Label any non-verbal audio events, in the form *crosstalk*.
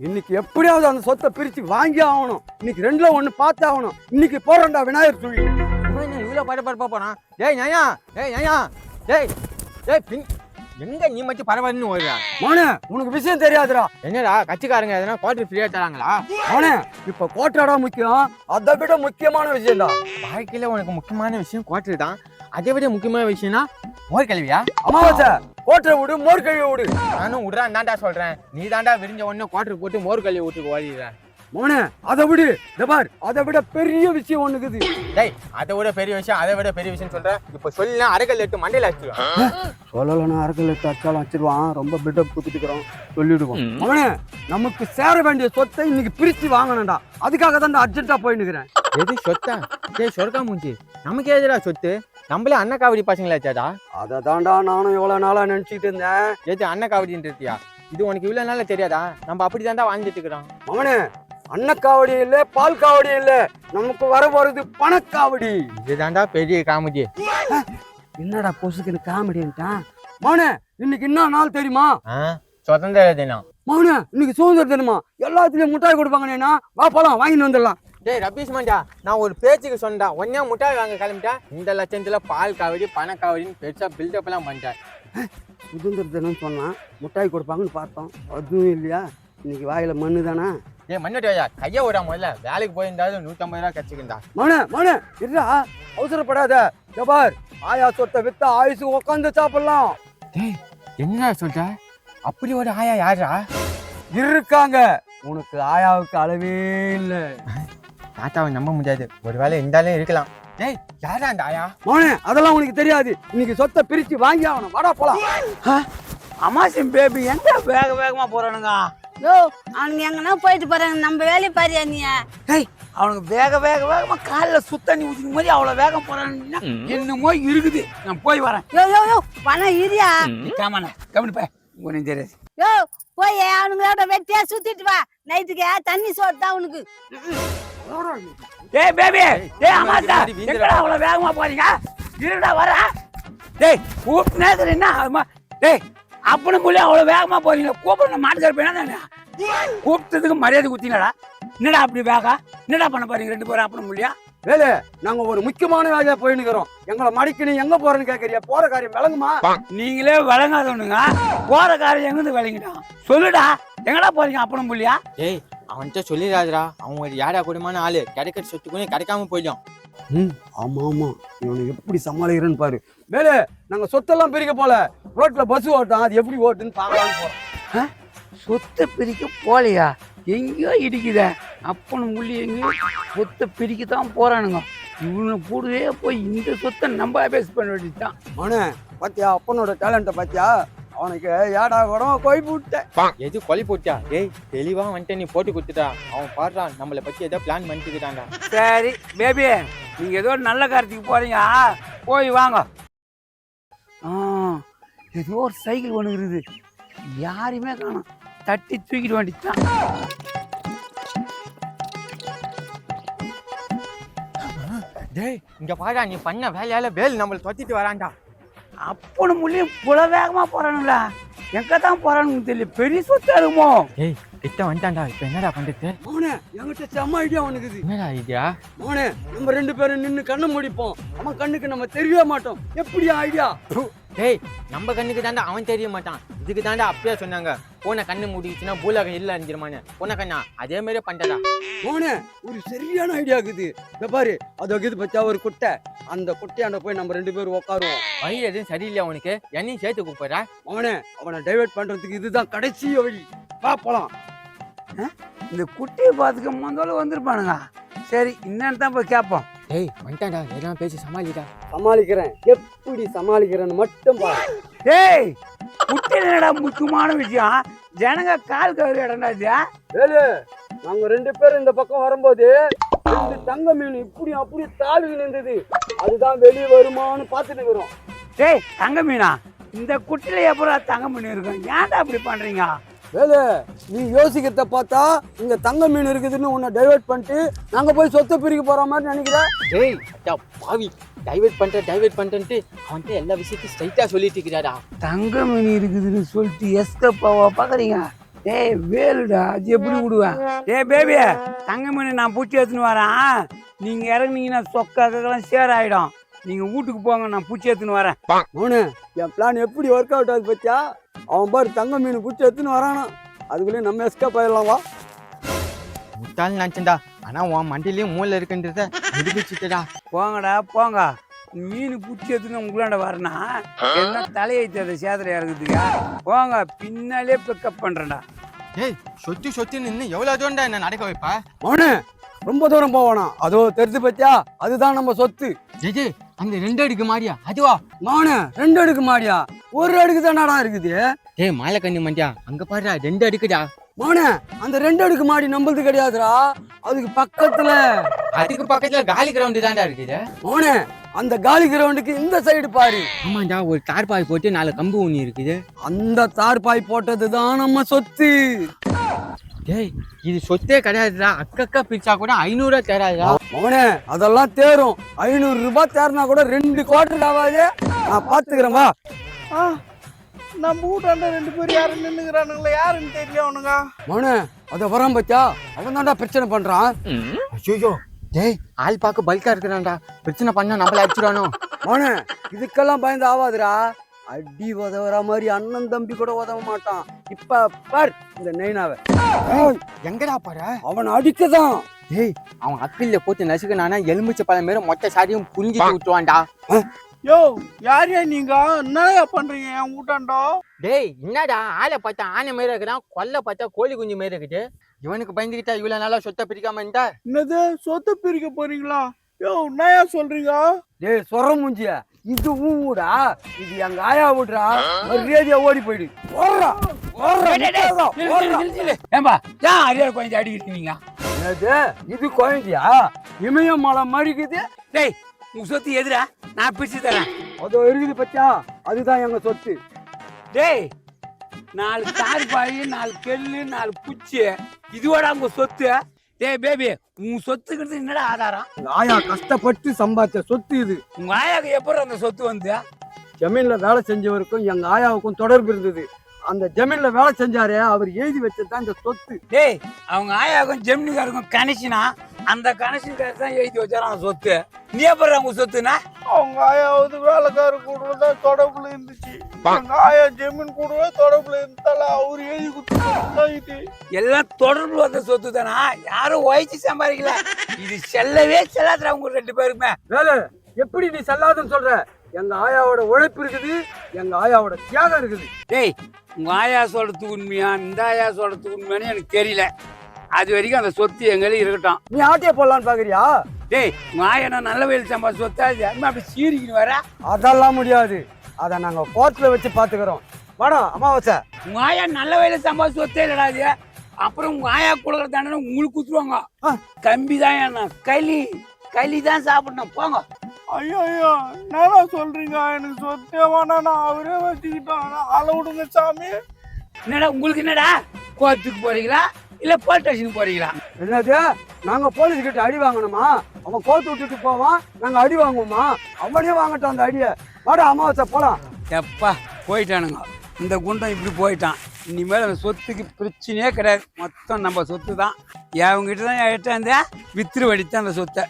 இன்னைக்கு எப்படியாவது அந்த சொத்தை பிரிச்சு வாங்கி ஆகணும். இன்னைக்கு ரெண்டுல ஒண்ணு பார்த்தே ஆகணும். இன்னைக்கு போறேன்டா விநாயகர் சொல்லி இவ்வளோ பாட்டு பாட்டு போறான் டேய் ஞாயா டேய் ஞாயா டேய் டேய் பின் எங்க நீ மட்டும் பரவாயில்லன்னு ஓடுறா? மோனே உனக்கு விஷயம் தெரியாதுடா. என்னடா கட்சிக்காரங்க எதனா குவார்டர் ஃப்ரீயா தராங்களா? மோனே இப்ப கோட்டாடா முக்கியம். அதை விட முக்கியமான விஷயம்டா. வாழ்க்கையில உனக்கு முக்கியமான விஷயம் குவார்டர் தான் அதை விட முக்கியமான விஷயம்னா மோர் கல்வியா அமாவாசை. கோட்டை விடு மோர் கழுவி விடு. நானும் விட்றான் தாண்டா சொல்றேன். நீ தாண்டா விரிஞ்ச உடனே குவார்டர் போட்டு மோர் கல்வி விட்டுக்கு ஓடிடுறேன் மோனே அதை விடு. பார் அதை விட பெரிய விஷயம் ஒண்ணுக்குது டேய் அதை விட பெரிய விஷயம் அதை விட பெரிய விஷயம் சொல்றேன் இப்போ சொல்லலாம் அரைக்கல் எட்டு மண்டையில அடிச்சிருவேன் சொல்லலன்னா அரக்கல் எடுத்து அச்சாலும் வச்சிருவான் ரொம்ப பில்டப் குத்துட்டுக்கிறோம். சொல்லிடுவோம். அவனே நமக்கு சேர வேண்டிய சொத்தை இன்னைக்கு பிரிச்சு வாங்கணும்டா. அதுக்காக தான் அர்ஜென்ட்டா போயின்னுக்கிறேன் எது சொத்தா? டேய் சொர்க்கா மூஞ்சி. நமக்கு எதுடா சொத்து? நம்மளே அண்ணா காவடி பசங்களாச்சாடா அதை தாண்டா நானும் எவ்வளவு நாளா நினைச்சிட்டு இருந்தேன். எது அண்ணா காவடின்றியா இது உனக்கு இவ்வளவு நாளா தெரியாதா? நம்ம அப்படி தாண்டா வாழ்ந்துட்டு இருக்கிறோம். அவனே அன்னக்காவடி இல்ல பால் காவடி இல்ல. நமக்கு வர போறது பணக்காவடி இதுதான்டா பெரிய காமெடி. என்னடா பொசுக்குன்னு காமெடின்ட்டான் மவனே இன்னைக்கு என்ன நாள் தெரியுமா? சுதந்திர தினம். மவனே இன்னைக்கு சுதந்திர தினமா? எல்லாத்துலயும் முட்டாய் கொடுப்பாங்க நீனா வா போலாம் வாங்கிட்டு வந்துடலாம். டேய் ரபீஷ் மண்டா நான் ஒரு பேச்சுக்கு சொன்னடா ஒன்னே முட்டாய் வாங்க கிளம்பிட்டேன் இந்த லட்சத்துல பால் காவடி பண காவடின்னு பெருசா பில்டப் எல்லாம் பண்ணிட்டேன் சுதந்திர தினம் சொன்னான் முட்டாய் கொடுப்பாங்கன்னு பார்த்தோம். அதுவும் இல்லையா? இன்னைக்கு வாயில மண்ணு தானே? ஏய் மண்ணுட்டு கையை விடா முதல்ல வேலைக்கு போயிருந்தாலும் நூற்றம்பது ரூபா கட்சிக்கிண்டா மவனே மவனே இருடா அவசரப்படாத. இதோ பார் ஆயா சொத்தை வித்த ஆயுசு உட்காந்து சாப்பிடலாம். டேய் என்ன சொல்ற? அப்படி ஒரு ஆயா யாரா இருக்காங்க. உனக்கு ஆயாவுக்கு அளவே இல்லை. *laughs* தாத்தாவை நம்ப முடியாது. ஒருவேளை இருந்தாலும் இருக்கலாம். டேய் யாரா அந்த ஆயா? மோனே அதெல்லாம் உனக்கு தெரியாது. இன்னைக்கு சொத்தை பிரிச்சு வாங்கி ஆகணும். வாடா போலாம். அமாசின் பேபி எங்க வேக வேகமா போறானுங்க? யோ அவனுங்க எங்கன்னா போயிட்டு போறாங்க. நம்ம வேலையை பாரியா நீ? ஹேய் அவனுக்கு வேக வேக வேகமா காலில் சுத்தண்ணி ஊற்றிக்கும் போது அவ்வளவு வேகம் போறானுங்கன்னா என்னமோ இருக்குது. நான் போய் வரேன். யோ யோ யோ பணம் இரியா? காமாண்ணே கவனிப்ப உனக்கு தெரியாது. யோ போய் அவனுங்களோட வெட்டியா சுத்திட்டு வா. நைட்டுக்கு தண்ணி சோறு தான் உனக்கு டேய் பேபி வீந்துடா, வீந்துடா. எங்கடா அவ்வளவு வேகமா போறீங்க? இருடா வர டேய் கூப்பிட்டு என்ன ஆகுமா டேய் அப்பனு புள்ளி அவ்வளவு வேகமா போறீங்க கூப்பிட மாட்டுக்கார போயினா கூப்பிட்டதுக்கு மரியாதை குத்தினடா. என்னடா அப்படி வேகா? என்னடா பண்ண போறீங்க ரெண்டு பேரும் அப்பனு புள்ளியா? வேலு நாங்க ஒரு முக்கியமான வேலையா போயின்னுக்கிறோம் எங்களை மடிக்கு நீ எங்க போறேன்னு கேக்குறியா? போற காரியம் விளங்குமா? நீங்களே விளங்காதவனுங்க. போற காரியம் எங்கிருந்து விளங்கிட்டான் சொல்லுடா எங்கடா போறீங்க அப்பனும் புள்ளியா? டேய் அவன்கிட்ட சொல்லிடாதடா அவன் ஒரு யாரா கூடமான ஆளு. கிடைக்கிற சொத்துக்குனே கிடைக்காம போயிடும். ம் ஆமா ஆமா. இவனை எப்படி சமாளிக்கிறேன்னு பாரு. வேலு நாங்க சொத்தெல்லாம் பிரிக்க போல. ரோட்ல பஸ் ஓட்டம் அது எப்படி ஓட்டுன்னு பார்க்கலாம்னு போறோம். சொத்தை பிரிக்க போலையா? எங்கேயோ இடிக்குதே. அப்பனும் புள்ளி எங்கேயோ சொத்தை பிரிக்க தான் போறானுங்க. இவனு கூடவே போய் இந்த சொத்தை நம்ம அபேஸ் பண்ண வேண்டியதுதான். மோனே பாத்தியா? அப்பனோட டேலண்ட்டை பாத்தியா? அவனுக்கு ஏடா குடம் கொய் விட்டேன் எது கொலை போட்டியா? டேய் தெளிவா வந்துட்டு நீ போட்டு கொடுத்துட்டா. அவன் பாடுறான் நம்மளை பத்தி ஏதோ பிளான் பண்ணிட்டுக்கிறான்டா சரி பேபி நீங்க ஏதோ நல்ல காரியத்துக்கு போறீங்க போய் வாங்க. ஆ ஏதோ ஒரு சைக்கிள் ஒன்று இருக்குது. யாரையுமே காணும். தட்டி தூக்கிட்டு வேண்டியதுதான் டேய் இங்க பாடா நீ பண்ண வேலையால வேல் நம்மளை தொத்திட்டு வரான்டா. அப்பனு முள்ளி புல வேகமா போறானுங்களா? எங்கே தான் போறானுங்க தெரியல. பெரிய சொத்து இருக்குமோ கிட்ட வந்துட்டான்டா இப்போ என்னடா பண்றது? மோனே என்கிட்ட செம்ம ஐடியா உனக்குது என்னடா ஐடியா மோனே நம்ம ரெண்டு பேரும் நின்னு கண்ணை முடிப்போம். அவன் கண்ணுக்கு நம்ம தெரியவே மாட்டோம். எப்படி ஐடியா டேய் நம்ம கண்ணுக்கு தாண்டா அவன் தெரிய மாட்டான். இதுக்கு தாண்டா அப்பயே சொன்னாங்க. போன கண்ணு மூடிச்சுன்னா பூலகம் இல்ல அஞ்சிருமான்னு. போன கண்ணா அதே மாதிரியே பண்ணிட்டடா மோனே ஒரு சரியான ஐடியா இருக்குது. இந்த பாரு அது இருக்குது பச்சா ஒரு குட்டை. அந்த குட்டையாண்ட போய் நம்ம ரெண்டு பேரும் உட்காருவோம் வழி எதுவும் சரியில்லை அவனுக்கு என்னையும் சேர்த்து கூப்பிடுறா? மோனே அவனை டைவர்ட் பண்றதுக்கு இதுதான் கடைசி வழி. வா போலாம். இந்த குட்டியை பார்த்துக்க முதல்ல வந்திருப்பானுங்க. சரி என்னன்னு தான் போய் கேட்போம் டேய் வந்துட்டான்டா எல்லாம் பேசி சமாளிடா சமாளிக்கிறேன். எப்படி சமாளிக்கிறேன்னு மட்டும் பாரு டேய் குட்டி என்னடா முக்கியமான விஷயம்? ஜனங்க கால் கவரி இடம்டா இது? வேலு நாங்க ரெண்டு பேரும் இந்த பக்கம் வரும்போது ரெண்டு தங்க மீன் இப்படி அப்படி தாவி நின்றது. அதுதான் வெளியே வருமான்னு பார்த்துட்டு இருக்கிறோம். டேய் தங்க மீனா? இந்த குட்டில எப்பறம் தங்க மீன் இருக்கும்? ஏன்டா அப்படி பண்றீங்க? வேலு நீ யோசிக்கிறத பார்த்தா இங்க தங்க மீன் இருக்குதுன்னு உன்னை டைவர்ட் பண்ணிட்டு நாங்க போய் சொத்தை பிரிக்க போற மாதிரி நினைக்கிறேன் டேய் அடா பாவி. டைவர்ட் பண்ணிட்டேன் டைவர்ட் பண்ணிட்டேன்ட்டு அவன்கிட்ட எல்லா விஷயத்தையும் ஸ்ட்ரைட்டா சொல்லிட்டு இருக்கிறாடா. தங்க மீன் இருக்குதுன்னு சொல்லிட்டு எஸ்கப்பாவா பாக்குறீங்க? டேய் வேலுடா அது எப்படி விடுவேன்? டேய் பேபி தங்கமணி நான் பூச்சி எடுத்துன்னு வரேன். நீங்க இறங்குனீங்கன்னா சொக்காக்கெல்லாம் சேர் ஆயிடும். நீங்க வீட்டுக்கு போங்க நான் பூச்சி எடுத்துன்னு வரேன். மோனு என் பிளான் எப்படி ஒர்க் அவுட் ஆகுது பத்தியா? அவன் பாரு தங்க மீன் பிடிச்சி எடுத்துன்னு வரானா. அதுக்குள்ளேயே நம்ம எஸ்கேப் ஆயிடலாம் வா. முட்டாள் நினச்சேன்டா. ஆனா உன் மண்டிலையும் மூளை இருக்குன்றத நிரூபிச்சுட்டடா. போங்கடா போங்க. மீன் பூச்சி எடுத்துன்னு உங்களாண்ட வரனா என்ன தலையைத்து அதை சேதரை இறங்குதுங்க போங்க பின்னாலே பிக்கப் பண்றேன்டா. ஏய் சொத்து சொத்து நின்று எவ்வளோ தூரம்டா என்ன நடக்க வைப்பா? மோனு ரொம்ப தூரம் போவானா? அதோ தெரிஞ்சு பத்தியா? அதுதான் நம்ம சொத்து. ஜெஜே அந்த ரெண்டு அடுக்கு மாடியா? அதுவா மோனு ரெண்டு அடுக்கு மாடியா? ஒரு அடுக்கு தானடா இருக்குது. ஏய் மாலை கண்ணி மண்டியா? அங்க பாருடா ரெண்டு அடுக்குடா. மோனே அந்த ரெண்டு அடுக்கு மாடி நம்மளது கிடையாதுடா. அதுக்கு பக்கத்துல. அதுக்கு பக்கத்துல காலி கிரவுண்டு தான்டா இருக்குது. மோனே அந்த காலி கிரவுண்டுக்கு இந்த சைடு பாரு. ஆமாண்டா ஒரு கார் பாய் போட்டு நாலு கம்பு ஒன்று இருக்குது. அந்த தார்பாய் போட்டது தான் நம்ம சொத்து. டேய் இது சொத்தே கிடையாதுடா. அக்கக்கா பிரிச்சா கூட ஐநூறுவா தராதுடா மோனே அதெல்லாம் தேரும். ஐநூறு ரூபாய் தேர்னா கூட ரெண்டு குவார்டர் ஆகாது நான் பாத்துக்கிறேன் வா. ஆ நம்ம வீட்டாண்ட ரெண்டு பேர் யாரும் நின்னுக்கிறானுங்களே? யாருன்னு தெரியல அவனுங்க? மோனே அத வரான் பத்தியா? அவன் தான்டா பிரச்சனை பண்றான். ஐயோ டேய் ஆள் பார்க்க பல்கா இருக்கிறான்டா. பிரச்சனை பண்ணா நம்மள அடிச்சிடானோ மோனே இதுக்கெல்லாம் பயந்து ஆவாதுடா. அடி உதவுற மாதிரி அண்ணன் தம்பி கூட உதவ மாட்டான். இப்ப பார் இந்த நெய்னாவை எங்கடா பாரு அவன் அடிக்கதான். டேய் அவன் அக்கில்ல போட்டு நசுக்கினானா எலுமிச்சை பழம் மாரி மொத்த சாரியும் புரிஞ்சுட்டு விட்டுவான்டா யோ யார் நீங்க? என்னயா பண்றீங்க என் வீட்டாண்டோ டேய் என்னடா ஆளை பார்த்தா ஆனை மாரி இருக்கிறான் கொல்லை பார்த்தா கோழி குஞ்சு மாரி இருக்குது. இவனுக்கு பயந்துக்கிட்டா இவ்வளவு நாளா சொத்தை பிரிக்காம இருந்தா? என்னது சொத்தை பிரிக்க போறீங்களா? யோ என்னயா சொல்றீங்க? டேய் சொர மூஞ்சிய? இது ஊடா. இது எங்க ஆயா விடுறா மரியாதையா ஓடி போயிடு. ஓடுறா. ஏம்பா ஏன் அரியார் கொஞ்சம் அடிக்கிறீங்க இது குழந்தையா? இமயமலை மறிக்குது டேய் உங்க சொத்து எதுடா? நான் பிரிச்சு தரேன். அதோ இருக்குது அதுதான் எங்க சொத்து. டேய் நாலு தார் பாய் நாலு கெல்லு நாலு குச்சி. இதுவோட உங்க சொத்து? டேய் பேபி உன் சொத்துக்கிறது என்னடா ஆதாரம்? ஆயா கஷ்டப்பட்டு சம்பாதிச்ச சொத்து இது. உங்க ஆயாக்கு எப்படி அந்த சொத்து வந்து ஜமீன்ல வேலை செஞ்சவருக்கும் எங்க ஆயாவுக்கும் தொடர்பு இருந்தது. அந்த ஜமீன்ல வேலை செஞ்சாரே அவர் எழுதி வச்சதுதான் இந்த சொத்து. டேய் அவங்க ஆயாவுக்கும் ஜெமினிக்காருக்கும் கனெக்ஷனா அந்த கனெக்ஷன் தான் எழுதி வச்சாரு அந்த சொத்து. நீ எப்படி உங்க சொத்துனா அவங்க ஆயாவது வேலைக்கார கூட தான் தொடர்புல இருந்துச்சு. எங்க ஆயா ஜெமீன் கூடவே தொடர்புல இருந்தால அவரு எழுதி கொடுத்து எல்லாம் தொடர்பு வந்த சொத்து தானா? யாரும் உழைச்சி சம்பாதிக்கல. இது செல்லவே செல்லாதுடா உங்க ரெண்டு பேருக்குமே. வேலை எப்படி நீ செல்லாதுன்னு சொல்ற? எங்க ஆயாவோட உழைப்பு இருக்குது எங்க ஆயாவோட தியாகம் இருக்குது. டேய் உங்க ஆயா சொல்றதுக்கு உண்மையா? இந்த ஆயா சொல்றதுக்கு உண்மையானு எனக்கு தெரியல. அது வரைக்கும் அந்த சொத்து எங்கேயும் இருக்கட்டும். நீ ஆட்டிய போடலான்னு பாக்குறியா? டேய் நான் நல்ல வயல் சம்பா சொத்தா? அப்படி சீரிக்கின்னு வர அதெல்லாம் முடியாது. அதை நாங்க கோர்ட்ல வச்சு பாத்துக்கிறோம் வாடா அமாவாசை. உங்க ஆயா நல்ல வயல சம்பா சொத்தே இல்லடா அது அப்புறம் உங்க ஆயா கொடுக்குற தண்டனை உங்களுக்கு குத்துருவாங்க ஆ. கம்பி தான் என்ன களி களி தான் சாப்பிடணும். போங்க. ஐயோ ஐயோ என்னடா சொல்றீங்க? எனக்கு சொத்தே வேணாம் நான் அவரே வச்சுக்கிட்டோம் ஆளை விடுங்க சாமி. என்னடா உங்களுக்கு என்னடா? கோர்ட்டுக்கு போறீங்களா? இல்ல போலீஸ் ஸ்டேஷனுக்கு போறீங்களா? என்னது? நாங்க போலீஸ் கிட்ட அடி வாங்கணுமா? அவன் கோர்த்து விட்டுட்டு போவான் நாங்க அடி வாங்குவோமா? அவனே வாங்கட்டும் அந்த அடியை. வாடா அமாவாசை போலாம். எப்பா போயிட்டானுங்க. இந்த குண்டம் இப்படி போயிட்டான். இனிமேல் அந்த சொத்துக்கு பிரச்சனையே கிடையாது. மொத்தம் நம்ம சொத்து தான் என்கிட்ட தான் எட்டாந்தே வித்துரு வடித்தான் அந்த சொத்தை.